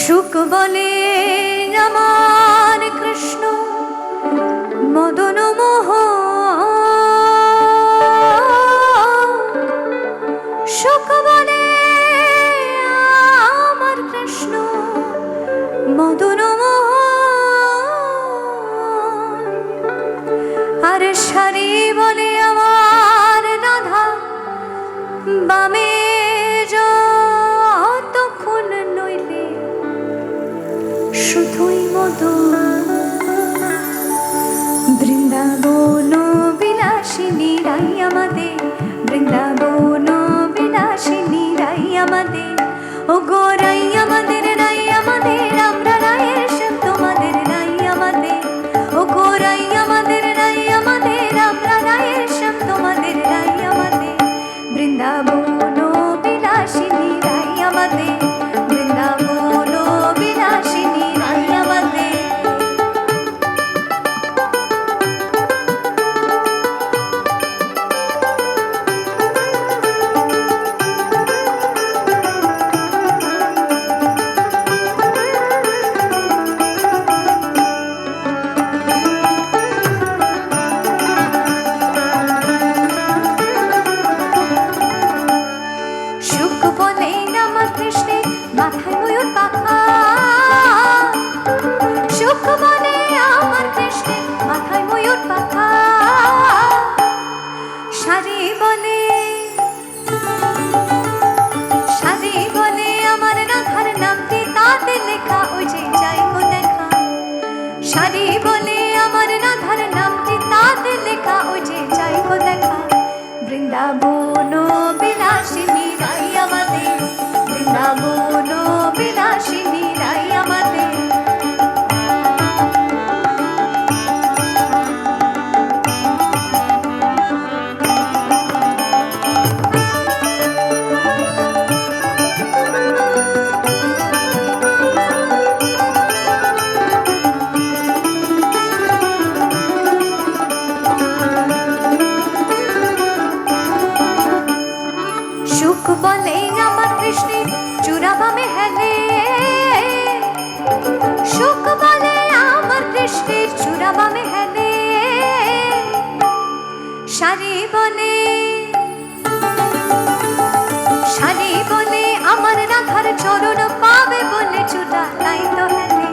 সুখ বলে আমার কৃষ্ণ মদন মোহ। সুখ বলে আমার কৃষ্ণ মদন আর সারি বলে আমার রাধা বামে যতক্ষণ শুধুই মধু ওই যে যাই গো দেখা। শাড়ি বলে আমার রাধার সুখ বলে আমার কৃষ্ণে চূড়াবামে হেলে। সুখ বলে আমার কৃষ্ণের চূড়াবামে হেলে। শাড়ি বলে শাড়ি বলে আমার রাধার চরণ পাবে বলে চূড়া, তাই তো হেলে।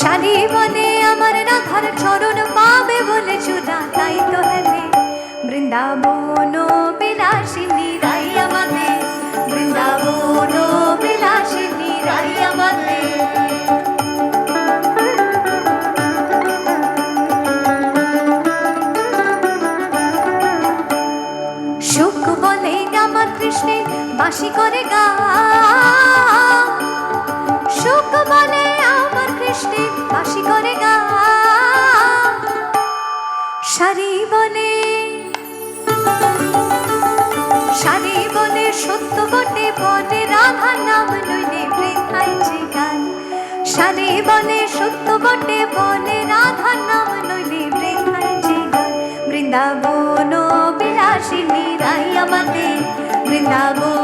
শাড়ি বলে আমার রাধার চরণ পাবে বলে চূড়া, তাই তো হেলে। বৃন্দাবন বাসি করে গা বলে আমার কৃষ্ণে বাসি করে গা শাড়ি বলে শাড়ি বলে সত্য বটে বলে রাধা নাম লইলে বৃথাই যে গান। শাড়ি বলে সত্য বটে বলে রাধা নাম লইলে বৃথাই যে গান। বৃন্দাবন বিলাসিনী রাই আমাদের বৃন্দাবন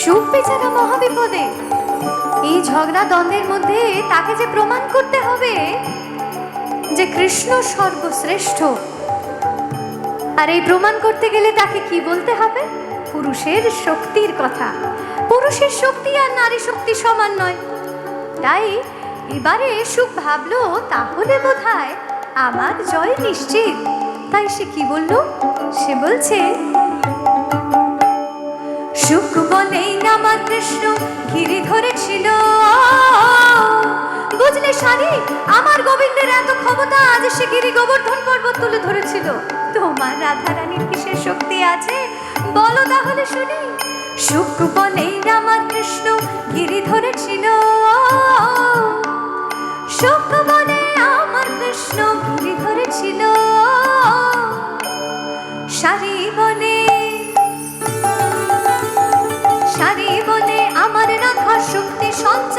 সুখ বেচারা মহাবিপদে এই ঝগড়া দ্বন্দ্বের মধ্যে তাকে যে প্রমাণ করতে হবে যে কৃষ্ণ সর্বশ্রেষ্ঠ আর এই প্রমাণ করতে গেলে তাকে কি বলতে হবে? পুরুষের শক্তির কথা। পুরুষের শক্তি আর নারী শক্তি সমান নয়। তাই এবারে সুখ ভাবলো, তাহলে বোধহয় আমার জয় নিশ্চিত। তাই সে কি বলল? সে বলছে, সুখ বলেই আমার কৃষ্ণ, ঘিরে ছিল। বুঝলে আমার গোবিন্দের এত ক্ষমতা আজ সে গিরি গোবর্ধন পর্বত তুলে ধরেছিল। তোমার রাধা রানীর কিসের শক্তি আছে? বলো তাহলে শুনি। গিরি ধরেছিল। আমার কৃষ্ণ গিরি ধরেছিল।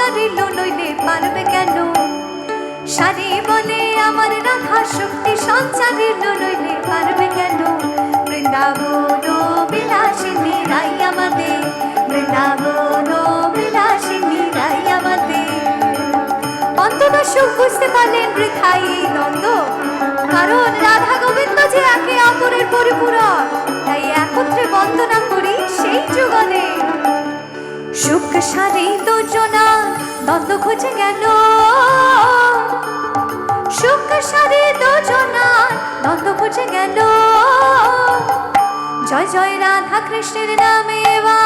সঞ্চারিল নইলে পারবে কেন? সারি বলে আমার রাখা শক্তি সঞ্চারিল নইলে পারবে কেন? বৃন্দাবন বিলাসিনী রাই আমাদের বৃন্দাবন বিলাসিনী রাই আমাদের অন্তত সুখ বুঝতে পারলেন বৃথাই দ্বন্দ্ব। কারণ রাধা গোবিন্দ যে একে অপরের পরিপূরক, তাই একত্রে বন্দনা করি সেই যুগলে। সুখ সারি দুজনা দ্বন্দ্ব খুঁজে গেল। সুখ সারি দুজনা খুঁজে গেল। জয় জয় রাধা কৃষ্ণের নামে এবার